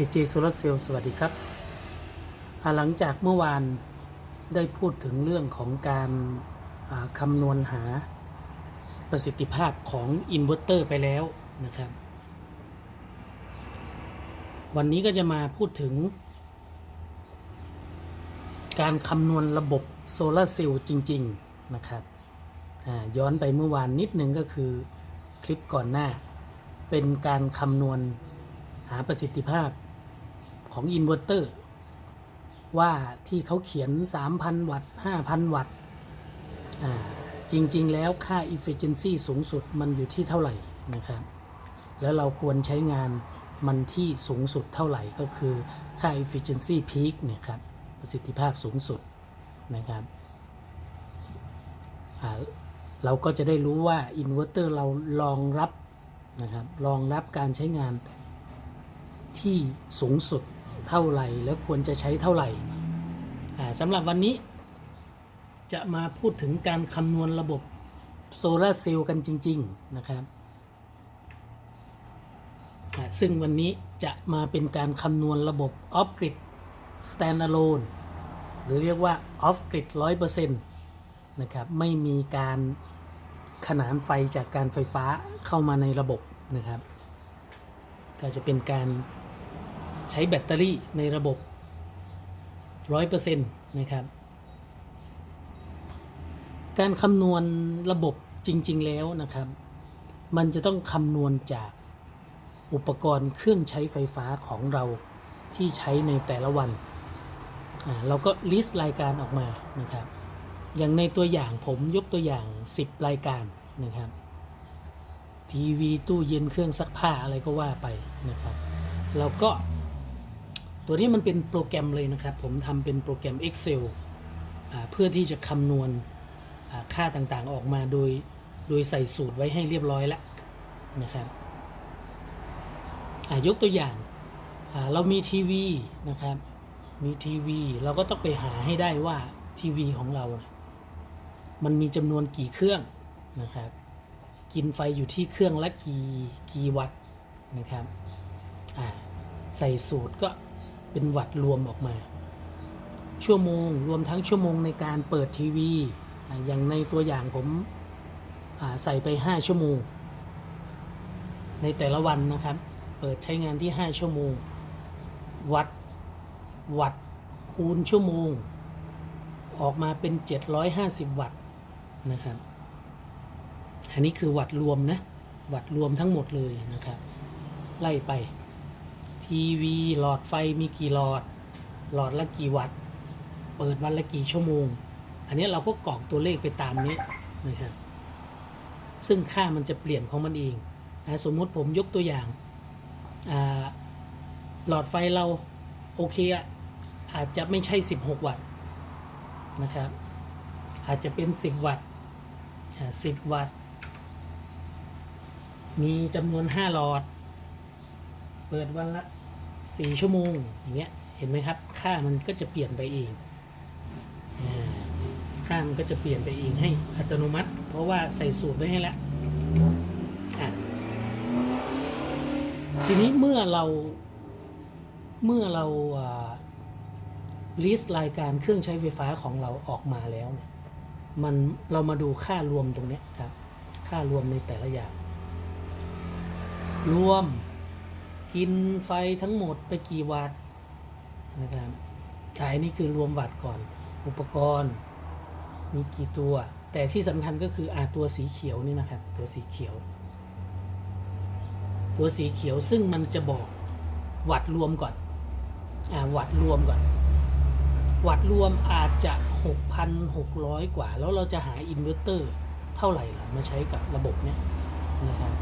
AJ Solar Cell สวัสดีครับ หลังจากเมื่อวานได้พูดถึงเรื่องของการคำนวณหาประสิทธิภาพของอินเวอร์เตอร์ไปแล้วนะครับ วันนี้ก็จะมาพูดถึง การคำนวณระบบโซลาร์เซลล์จริง ๆ นะครับ ย้อนไปเมื่อวานนิดนึงก็คือคลิปก่อนหน้า เป็นการคำนวณหาประสิทธิภาพ ของอินเวอร์เตอร์ว่าที่เขาเขียน 3,000 วัตต์ 5,000 วัตต์จริง ๆ แล้วค่า efficiency สูงสุดมันอยู่ที่เท่าไหร่นะครับ แล้วเราควรใช้งานมันที่สูงสุดเท่าไหร่ก็คือค่า efficiency peak เนี่ยครับประสิทธิภาพสูงสุดนะครับเราก็จะได้รู้ว่าอินเวอร์เตอร์เรารองรับนะครับรองรับการใช้งานที่สูงสุด เท่าไหร่ แล้วควรจะใช้เท่าไหร่สำหรับวันนี้จะมาพูดถึงการคำนวณระบบโซลาเซลล์กันจริง ๆ นะครับ ซึ่งวันนี้จะมาเป็นการคำนวณระบบ off grid standalone หรือเรียกว่า off grid 100%นะครับ ไม่มีการขนานไฟจากการไฟฟ้าเข้ามาในระบบนะครับ ก็จะเป็นการ ช้แบตเตอรี่ในระบบ 100%นะครับ การคำนวณระบบจริง ๆ แล้วนะครับ มันจะต้องคำนวณจากอุปกรณ์เครื่องใช้ไฟฟ้าของเราที่ใช้ในแต่ละวัน เราก็ลิสต์รายการออกมานะครับ อย่างในตัวอย่างผมยกตัวอย่าง 10 รายการนะครับ ทีวีตู้เย็นเครื่องซักผ้าอะไรก็ว่าไปนะครับ เราก็ ตัวนี้มันเป็นโปรแกรมเลยนะครับ ผมทำเป็นโปรแกรม Excel เพื่อที่จะคำนวณค่าต่างๆออกมาโดยโดยใส่สูตรไว้ให้เรียบร้อยแล้วนะครับยกตัวอย่างเรามีทีวีนะครับ มีทีวี เราก็ต้องไปหาให้ได้ว่าทีวีของเรา มันมีจำนวนกี่เครื่องนะครับ กินไฟอยู่ที่เครื่องละกี่กี่วัตต์นะครับใส่สูตรก็ เป็นวัตต์รวมออกมา ชั่วโมงรวมทั้งชั่วโมงในการเปิดทีวี อย่างในตัวอย่างผมใส่ไป 5 ชั่วโมง ในแต่ละวันนะครับ เปิดใช้งานที่ 5 ชั่วโมง วัตต์วัตต์คูณชั่วโมง ออกมาเป็น 750 วัตต์นะครับ อันนี้คือวัตต์รวมนะ วัตต์รวมทั้งหมดเลยนะครับ ไล่ไป ทีวี หลอดไฟมีกี่หลอด หลอดละกี่วัตต์ เปิดวันละกี่ชั่วโมง อันนี้เราก็กรอกตัวเลขไปตามนี้นะครับ ซึ่งค่ามันจะเปลี่ยนของมันเองนะสมมุติผมยกตัวอย่างอาหลอดไฟเราโอเคอะอาจจะไม่ใช่ 16 วัตต์นะครับ อาจจะเป็น 10 วัตต์10 วัตต์ มีจำนวน 5 หลอด เปิดวันละ 4ชั่วโมงอย่างเงี้ยเห็นไหมครับ ค่ามันก็จะเปลี่ยนไปเองอค่ามันก็จะเปลี่ยนไปเองให้อัตโนมัติ เพราะว่าใส่สูตรไว้ให้แล้วทีนี้เมื่อเราเมื่อเราลิสต์รายการเครื่องใช้ไฟฟ้าของเราออกมาแล้วเนี่ยมันเรามาดูค่ารวมตรงนี้ครับ ค่ารวมในแต่ละอย่าง รวม กินไฟทั้งหมดไปกี่วัตต์นะครับอ่าอันนี้คือรวมวัตต์ก่อน อุปกรณ์มีกี่ตัว แต่ที่สำคัญก็คืออาตัวสีเขียวนี่นะครับ ตัวสีเขียว ตัวสีเขียวซึ่งมันจะบอกวัตต์รวมก่อนอ่าวัตต์รวมก่อน วัตต์รวมอาจจะ 6,600 กว่า แล้วเราจะหาอินเวอร์เตอร์เท่าไหร่ล่ะมาใช้กับระบบเนี้ยนะครับ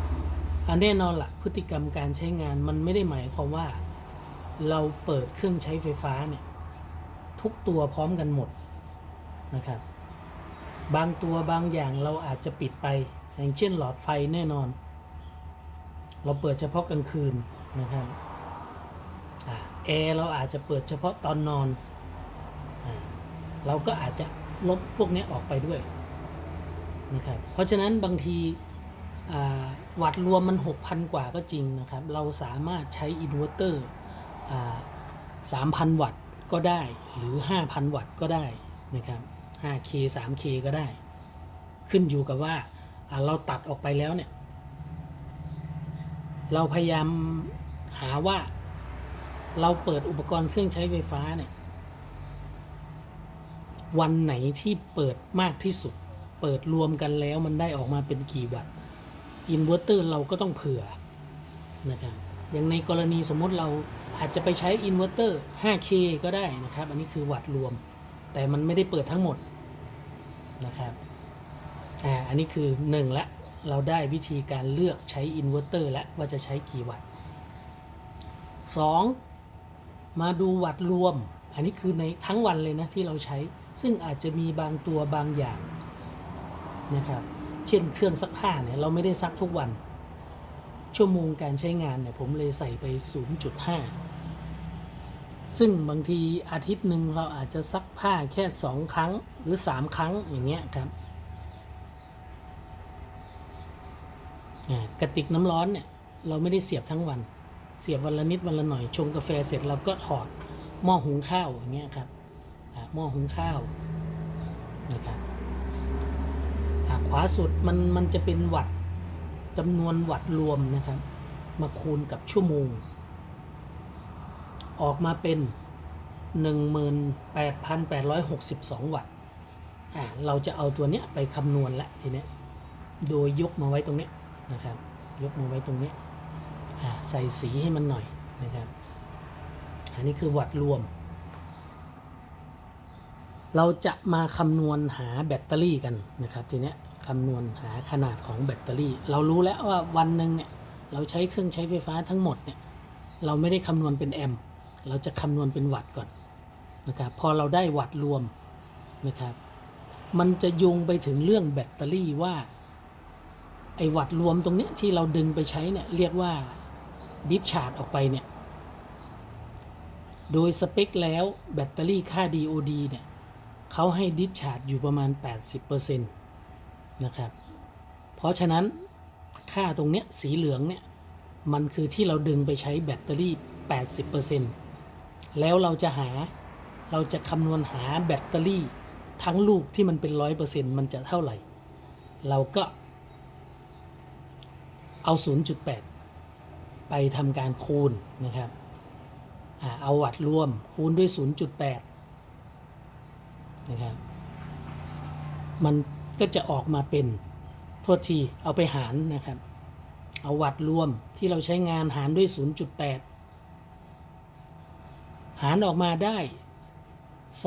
อันแน่นอนละ่ะพฤติกรรมการใช้งานมันไม่ได้หมายความว่า เราเปิดเครื่องใช้ไฟฟ้าเนี่ยทุกตัวพร้อมกันหมดนะครับ บางตัวบางอย่างเราอาจจะปิดไป อย่างเช่นหลอดไฟแน่นอน เราเปิดเฉพาะกลางคืนนะครับแอร์เราอาจจะเปิดเฉพาะตอนนอนอเราก็อาจจะลบพวกนี้ออกไปด้วยนะครับเพราะฉะนั้นบางที วัตรวมมัน 6,000 กว่าก็จริงนะครับ เราสามารถใช้อินเวอร์เตอร์สามพันวัตต์ก็ได้หรือ 5,000 วัตต์ก็ได้นะครับ 5K 3K ก็ได้ ขึ้นอยู่กับว่าอ่าเราตัดออกไปแล้วเนี่ย เราพยายามหาว่าเราเปิดอุปกรณ์เครื่องใช้ไฟฟ้าเนี่ย วันไหนที่เปิดมากที่สุด เปิดรวมกันแล้วมันได้ออกมาเป็นกี่วัตต์ อินเวอร์เตอร์เราก็ต้องเผื่อนะครับอย่างในกรณีสมมติเราอาจจะไปใช้อินเวอร์เตอร์ 5K ก็ได้นะครับ อันนี้คือวัตต์รวม แต่มันไม่ได้เปิดทั้งหมดนะครับอ่าอันนี้คือ1ละเราได้วิธีการเลือกใช้อินเวอร์เตอร์แล้วว่าจะใช้กี่วัตต์ 2. มาดูวัตต์รวม อันนี้คือในทั้งวันเลยนะที่เราใช้ ซึ่งอาจจะมีบางตัวบางอย่างนะครับ เช่นเครื่องซักผ้าเนี่ยเราไม่ได้ซักทุกวัน ชั่วโมงการใช้งานเนี่ยผมเลยใส่ไป 0.5 ซึ่งบางทีอาทิตย์หนึ่งเราอาจจะซักผ้าแค่ 2 ครั้งหรือ 3 ครั้งอย่างเงี้ยครับกระติกน้ำร้อนเนี่ยเราไม่ได้เสียบทั้งวัน เสียบวันละนิดวันละหน่อยชงกาแฟเสร็จเราก็ถอดหม้อหุงข้าวอย่างเงี้ยครับหม้อหุงข้าวนะครับอ่า ขวาสุดมันมันจะเป็นวัตจำนวนวัตรวมนะครับ มาคูณกับชั่วโมง ออกมาเป็น 18,862 วัตต์อ่าเราจะเอาตัวเนี้ยไปคำนวณละทีเนี้ยโดยยกมาไว้ตรงเนี้ยนะครับ ยกมาไว้ตรงเนี้ยอ่าใส่สีให้มันหน่อยนะครับอันนี้คือวัตต์รวม เราจะมาคำนวณหาแบตเตอรี่กันนะครับทีเนี้ย คำนวณหาขนาดของแบตเตอรี่ เรารู้แล้วว่าวันหนึ่งเนี่ยเราใช้เครื่องใช้ไฟฟ้าทั้งหมดเนี่ยเราไม่ได้คำนวณเป็นแอมป์เราจะคำนวณเป็นวัตต์ก่อนนะครับพอเราได้วัตต์รวมนะครับมันจะโยงไปถึงเรื่องแบตเตอรี่ว่าไอ้วัตต์รวมตรงเนี้ยที่เราดึงไปใช้เนี่ยเรียกว่าดิสชาร์จออกไปเนี่ยโดยสเปคแล้วแบตเตอรี่ค่า DOD เนี่ยเขาให้ดิสชาร์จอยู่ประมาณ 80% นะครับ เพราะฉะนั้นค่าตรงเนี้ยสีเหลืองเนี่ยมันคือที่เราดึงไปใช้แบตเตอรี่ 80%แล้วเราจะหาเราจะคำนวณหาแบตเตอรี่ทั้งลูกที่มันเป็น 100%มันจะเท่าไหร่ เราก็เอา 0.8 ไปทำการคูณนะครับอเอาวัตรวมคูณด้วย 0.8 นะครับ มัน ก็จะออกมาเป็นโทษทีเอาไปหารนะครับ เอาวัตต์รวมที่เราใช้งานหารด้วย 0.8 หารออกมาได้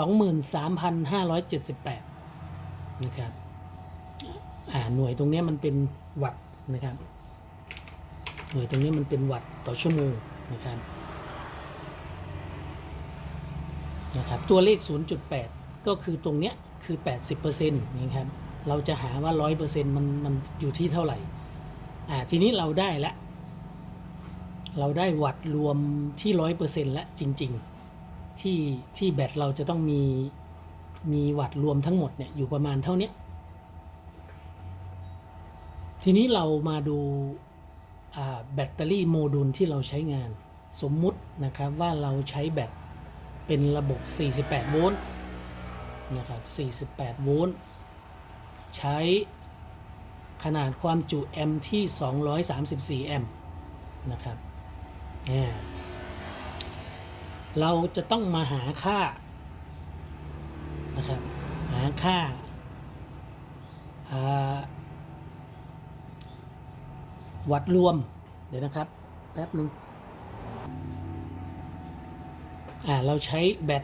23,578 นะครับอ่าหน่วยตรงนี้มันเป็นวัตต์นะครับ หน่วยตรงนี้มันเป็นวัตต์ต่อชั่วโมงนะครับนะครับ ตัวเลข 0.8 ก็คือตรงเนี้ยคือ 80%นี่ครับ เราจะหาว่า100%มันมันอยู่ที่เท่าไหร่ อ่า ทีนี้เราได้แล้วเราได้วัตต์รวมที่100%แล้วจริง ๆ ที่ที่แบตเราจะต้องมีมีวัตต์รวมทั้งหมดเนี่ยอยู่ประมาณเท่านี้ทีนี้เรามาดูแบตเตอรี่โมดูลที่เราใช้งาน สมมุตินะครับว่าเราใช้แบตเป็นระบบ 48 โวลต์นะครับ 48 โวลต์ ใช้ขนาดความจุแอมที่ 234 แอมนะครับอ่เราจะต้องมาหาค่านะครับหาค่าอ่าวัดรวม เดี๋ยวนะครับ แป๊บหนึ่งอ่าเราใช้แบต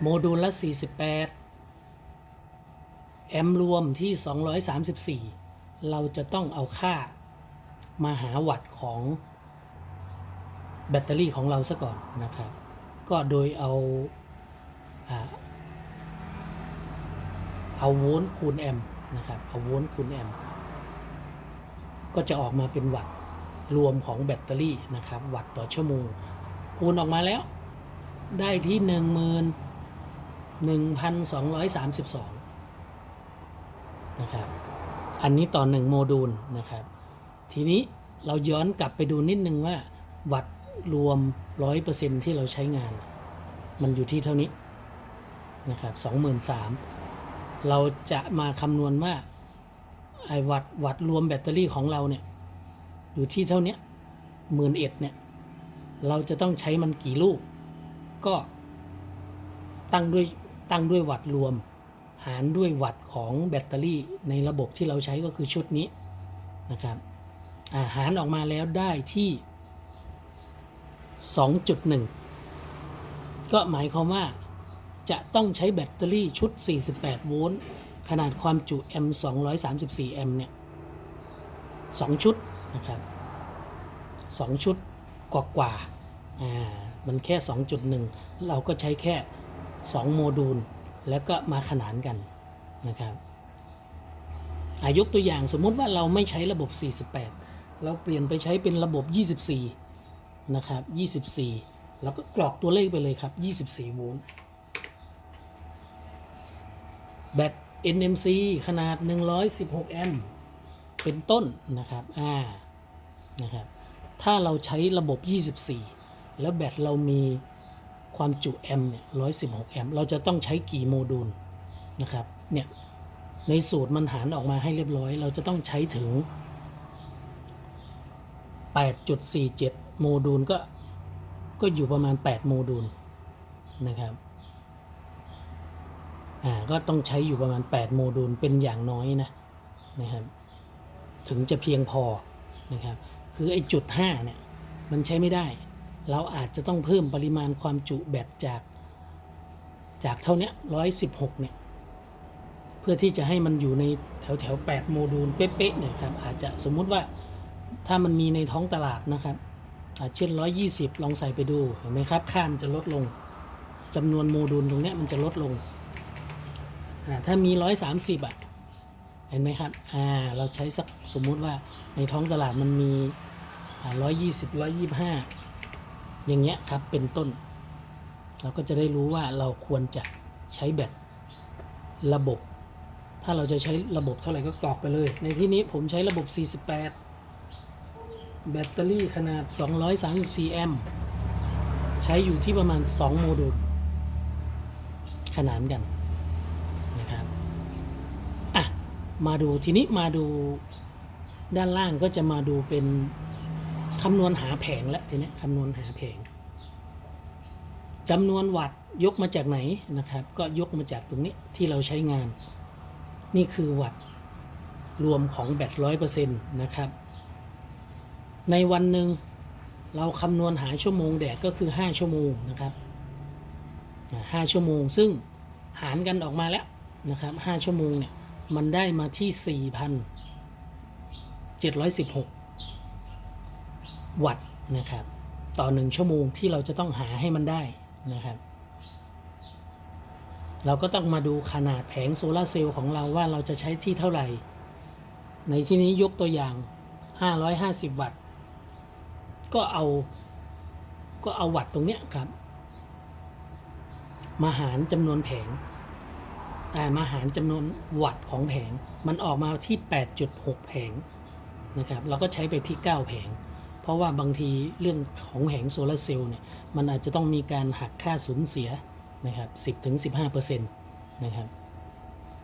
โมดูลละ 48 แอมรวมที่ 234 เราจะต้องเอาค่ามาหาวัตต์ของแบตเตอรี่ของเราซะก่อนนะครับ ก็โดยเอาเอาโวลต์คูณแอมป์นะครับ เอาโวลต์คูณแอมป์ก็จะออกมาเป็นวัตต์รวมของแบตเตอรี่นะครับ วัตต์ต่อชั่วโมง คูณออกมาแล้วได้ที่หนึ่งหมื่ นะครับ อันนี้ต่อหนึ่งโมดูลนะครับ ทีนี้เราย้อนกลับไปดูนิดนึงว่า วัตต์รวมร้อยเปอร์เซ็นที่เราใช้งาน มันอยู่ที่เท่านี้นะครับสองหมื่นสามเราจะมาคำนวณว่าไอ้วัตต์วัตต์รวมแบตเตอรี่ของเราเนี่ยอยู่ที่เท่านี้หมื่นเอ็ดเนี่ยเราจะต้องใช้มันกี่ลูก ก็ตั้งด้วยตั้งด้วยวัตต์รวม หารด้วยวัตต์ของแบตเตอรี่ในระบบที่เราใช้ก็คือชุดนี้นะครับาหารออกมาแล้วได้ที่ 2.1 ก็หมายความว่าจะต้องใช้แบตเตอรี่ชุด 48 โวลต์ ขนาดความจุแอมป์234 แอมป์เนี่ย2ชุดนะครับ2ชุดกว่ากว่าอ่า มันแค่ 2.1 เราก็ใช้แค่ 2 โมดูล แล้วก็มาขนานกันนะครับอายกตัวอย่างสมมุติว่าเราไม่ใช้ระบบ 48 เราเปลี่ยนไปใช้เป็นระบบ 24 นะครับ 24 แล้วก็กรอกตัวเลขไปเลยครับ 24 โวลต์ แบต NMC ขนาด 116 แอมป์เป็นต้นนะครับ อ่า นะครับ ถ้าเราใช้ระบบ 24 แล้วแบตเรามี ความจุแอมป์เนี่ย116แอมป์เราจะต้องใช้กี่โมดูลนะครับเนี่ยในสูตรมันหารออกมาให้เรียบร้อย เราจะต้องใช้ถึง 8.47 โมดูลก็ก็อยู่ประมาณ 8 โมดูลนะครับอ่าก็ต้องใช้อยู่ประมาณ 8 โมดูลเป็นอย่างน้อยนะนะครับถึงจะเพียงพอนะครับคือไอ้จุด5เนี่ยมันใช้ไม่ได้ เราอาจจะต้องเพิ่มปริมาณความจุแบตจากจากเท่านี้ย116เนี่ย เพื่อที่จะให้มันอยู่ในแถวแถวๆ8โมดูลเป๊ะๆเนี่ยครับ อาจจะสมมุติว่าถ้ามันมีในท้องตลาดนะครับอาเช่น120ลองใส่ไปดู เห็นไหมครับ ค่ามันจะลดลงจำนวนโมดูลตรงเนี้ยมันจะลดลงอ่าถ้ามี130อะ เห็นไหมครับ อ่า เราใช้สักสมมุติว่าในท้องตลาดมันมีอ่า120 125อย่า งเงี้ยครับเป็นต้น เราก็จะได้รู้ว่าเราควรจะใช้แบตระบบ ถ้าเราจะใช้ระบบเท่าไหร่ก็กรอกไปเลย ในที่นี้ผมใช้ระบบ 48 แบตเตอรี่ขนาด 234 แอมป์ใช้อยู่ที่ประมาณ 2 โมดูลขนานกันนะครับอะมาดูทีนี้มาดูด้านล่างก็จะมาดูเป็น คำนวณหาแผงแล้วทีนี้คำนวณหาแผงจำนวนวัตต์ยกมาจากไหนนะครับ ก็ยกมาจากตรงนี้ที่เราใช้งาน นี่คือวัตต์รวมของแบตร้อยเปอร์เซ็นต์นะครับ ในวันหนึ่งเราคำนวณหาชั่วโมงแดดก็คือ 5 ชั่วโมงนะครับอ่าห้าชั่วโมงซึ่งหารกันออกมาแล้วนะครับ5ชั่วโมงเนี่ยมันได้มาที่ 4,716 วัตต์นะครับ ต่อ1ชั่วโมงที่เราจะต้องหาให้มันได้นะครับ เราก็ต้องมาดูขนาดแผงโซลาร์เซลล์ของเราว่าเราจะใช้ที่เท่าไหร่ ในที่นี้ยกตัวอย่าง 550 วัตต์ ก็เอาก็เอาวัตต์ตรงเนี้ยครับ มาหารจำนวนแผงอ่มาหารจำนวนวัตต์ของแผง มันออกมาที่ 8.6 แผงนะครับ เราก็ใช้ไปที่ 9 แผง ราะว่าบางทีเรื่องของแผงโซลาร์เซลล์เนี่ยมันอาจจะต้องมีการหักค่าสูญเสียนะครับ10-15%นะครับ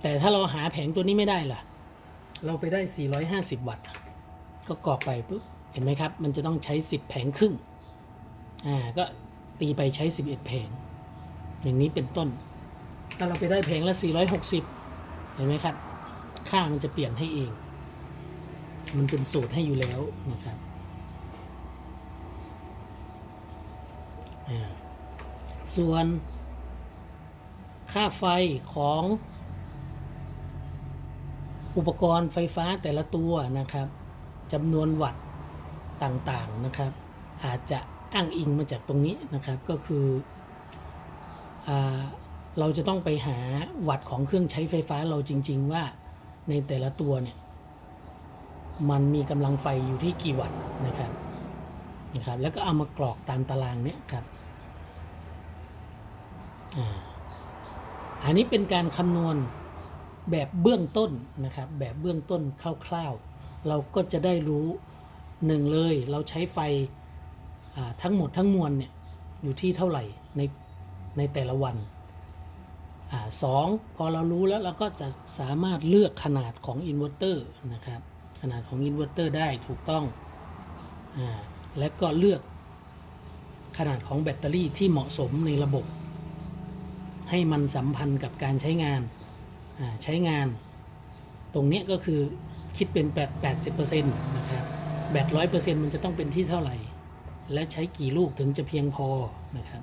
แต่ถ้าเราหาแผงตัวนี้ไม่ได้ล่ะ เราไปได้ 450 วัตต์ ก็กรอกไปปุ๊บเห็นไหมครับ มันจะต้องใช้ 10 แผงครึ่งอ่าก็ตีไปใช้ 11 แผง อย่างนี้เป็นต้น ถ้าเราไปได้แผงละ 460 เห็นไหมครับ ค่ามันจะเปลี่ยนให้เอง มันเป็นสูตรให้อยู่แล้วนะครับอ่า ส่วนค่าไฟของอุปกรณ์ไฟฟ้าแต่ละตัวนะครับจำนวนวัตต์ต่างๆนะครับ อาจจะอ้างอิงมาจากตรงนี้นะครับก็คืออเราจะต้องไปหาวัตต์ของเครื่องใช้ไฟฟ้าเราจริง ๆ ว่าในแต่ละตัวเนี่ยมันมีกำลังไฟอยู่ที่กี่วัตต์นะครับนะครับ แล้วก็เอามากรอกตามตารางเนี้ยครับ อันนี้เป็นการคำนวณแบบเบื้องต้นนะครับ แบบเบื้องต้นคร่าวๆ เราก็จะได้รู้หนึ่งเลย เราใช้ไฟทั้งหมดทั้งมวลเนี่ยอยู่ที่เท่าไหร่ในในแต่ละวันอสองพอเรารู้แล้วเราก็จะสามารถเลือกขนาดของอินเวอร์เตอร์นะครับ ขนาดของอินเวอร์เตอร์ได้ถูกต้องอและก็เลือกขนาดของแบตเตอรี่ที่เหมาะสมในระบบ ให้มันสัมพันธ์กับการใช้งานใช้งาน ตรงนี้ก็คือคิดเป็น8 80%นะครับแบตร้อยเปอร์เซ็นต์มันจะต้องเป็นที่เท่าไหร่ และใช้กี่ลูกถึงจะเพียงพอนะครับ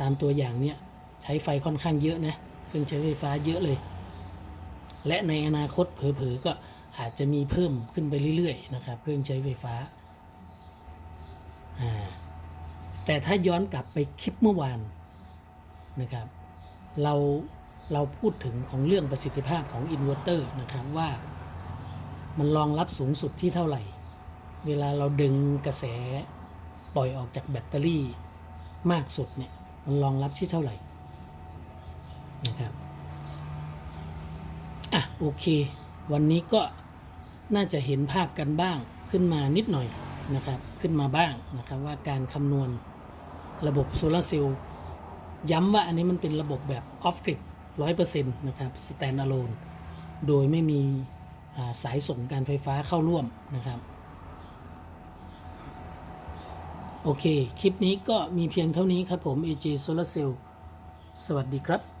ตามตัวอย่างเนี้ยใช้ไฟค่อนข้างเยอะนะเครื่องใช้ไฟฟ้าเยอะเลย และในอนาคตเผลอๆก็อาจจะมีเพิ่มขึ้นไปเรื่อยๆนะครับ เครื่องใช้ไฟฟ้า แต่ถ้าย้อนกลับไปคลิปเมื่อวานนะครับ เราเราพูดถึงของเรื่องประสิทธิภาพของอินเวอร์เตอร์นะครับว่ามันรองรับสูงสุดที่เท่าไหร่ เวลาเราดึงกระแสปล่อยออกจากแบตเตอรี่มากสุดเนี่ยมันรองรับที่เท่าไหร่นะครับอะโอเค วันนี้ก็น่าจะเห็นภาพกันบ้างขึ้นมานิดหน่อยนะครับ ขึ้นมาบ้างนะครับว่าการคำนวณระบบโซลาเซลล์ ย้ำว่าอันนี้มันเป็นระบบแบบออฟกริดร้อยเปอร์เซ็นต์นะครับสแตนด์อะโลนโดยไม่มีสายส่งการไฟฟ้าเข้าร่วมนะครับ โอเค คลิปนี้ก็มีเพียงเท่านี้ครับผม AJ Solar Cell สวัสดีครับ